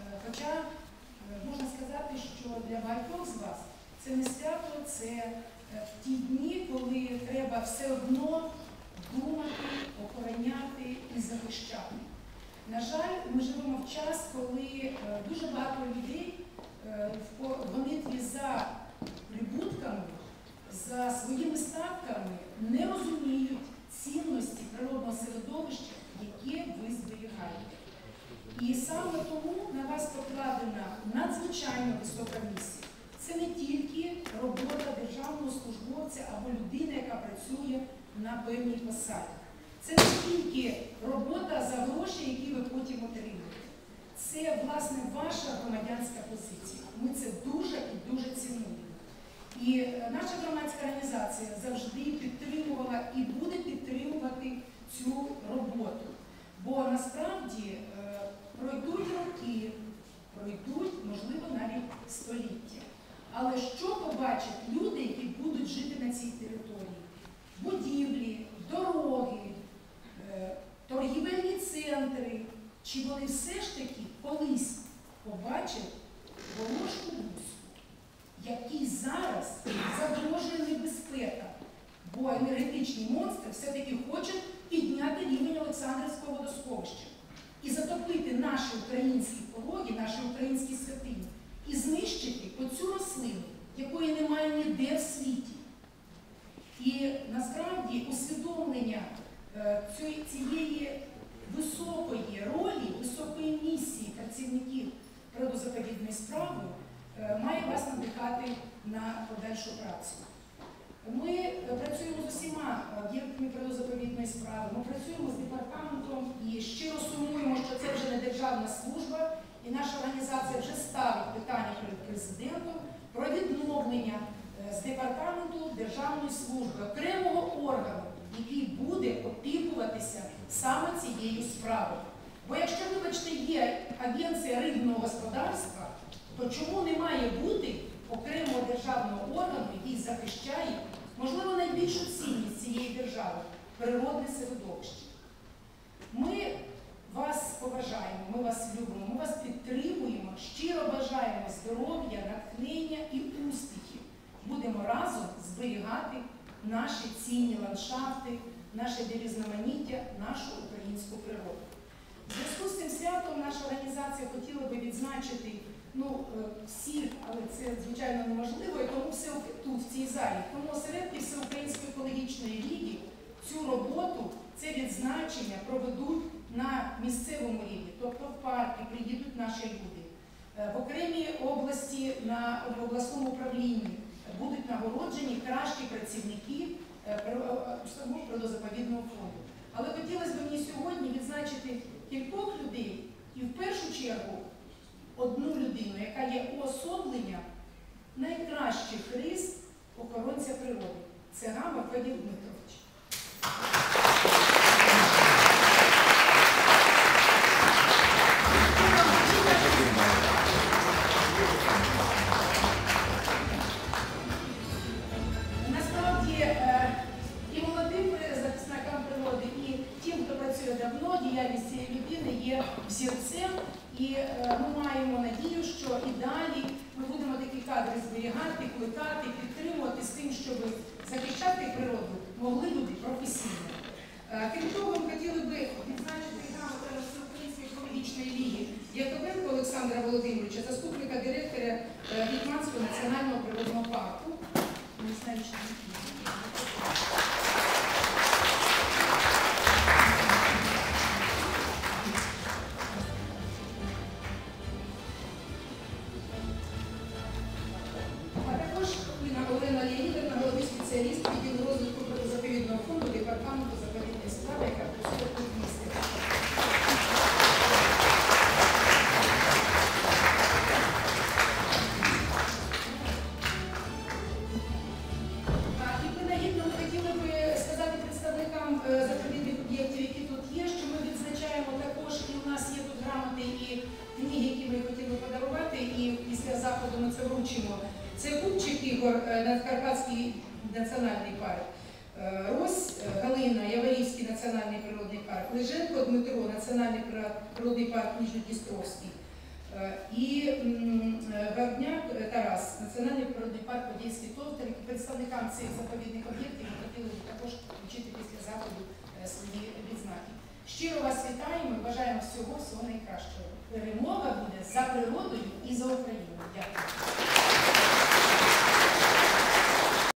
Е, хоча е, можна сказати, що для багатьох з вас це не свято, це е, ті дні, коли треба все одно думати, охороняти і захищати. На жаль, ми живемо в час, коли дуже багато людей в гонитві за прибутками, за своїми статками не розуміють. Покладена надзвичайно висока місія. Це не тільки робота державного службовця або людини, яка працює на певній посаді. Це не тільки робота за гроші, які ви потім отримуєте. Це, власне, ваша громадянська позиція. Ми це дуже і дуже цінуємо. І наша громадська організація завжди підтримувала і буде підтримувати цю роботу. Бо насправді е, пройдуть роки, пройдуть, можливо, навіть століття. Але що побачать люди, які будуть жити на цій території? Будівлі, дороги, е, торгівельні центри. Чи вони все ж таки колись побачать волошку гуську, який зараз загрожує небезпека, бо енергетичні монстри все-таки хочуть підняти рівень Олександрівського водосховища і затопити наші українські пороги, наші українські святині, і знищити оцю рослину, якої немає ніде в світі. І насправді усвідомлення е, цієї- високої ролі, високої місії працівників природозаповідної справи е, має вас надихати на подальшу працю. Ми е, працюємо з усіма об'єктами природозаповідної справи, ми працюємо з департаментом і щиро сумуємо, це вже не державна служба, і наша організація вже ставить питання перед президентом про відновлення е, з департаменту державної служби, окремого органу, який буде опікуватися саме цією справою. Бо якщо, вибачте, є агенція рибного господарства, то чому не має бути окремого державного органу, який захищає, можливо, найбільшу цінність цієї держави природне середовище? Ми вас любимо, ми вас підтримуємо, щиро бажаємо здоров'я, натхнення і успіхів. Будемо разом зберігати наші цінні ландшафти, наше різноманіття, нашу українську природу. В зв'язку з цим святом наша організація хотіла би відзначити ну, е, всіх, але це звичайно неможливо, і тому все тут, в цій залі. Тому осередки Всеукраїнської екологічної ліги цю роботу, це відзначення місцевому рівні, тобто в парки приїдуть наші люди. Е, В окремій області на обласному управлінні будуть нагороджені кращі працівники е, е, природозаповідного фонду. Але хотілося б мені сьогодні відзначити кількох людей і в першу чергу одну людину, яка є уособленням найкращих рис охоронця природи. Це Гама Федір Дмитрович. Такі зберігати, плекати, підтримувати з тим, щоб захищати природу могли люди професійно. Е, Крім того, ми хотіли би відзначити грамоту Всеукраїнської екологічної ліги Яковенко Олександра Володимировича, заступника директора е, Вітманського національного природного парку. Заходу це Купчик Ігор, е, Надкарпатський національний парк, е, Рось е, Галина, Яворівський національний природний парк, Леженко Дмитро, Національний природний парк Ніжньодністровський, Е, І Гордняк Тарас, Національний природний парк Подільський Товтер, і представникам цих заповідних об'єктів ми хотіли також включити після заходу свої відзнаки. Щиро вас вітаємо і бажаємо всього всього найкращого. Перемога буде за природою і за Україною. Дякую.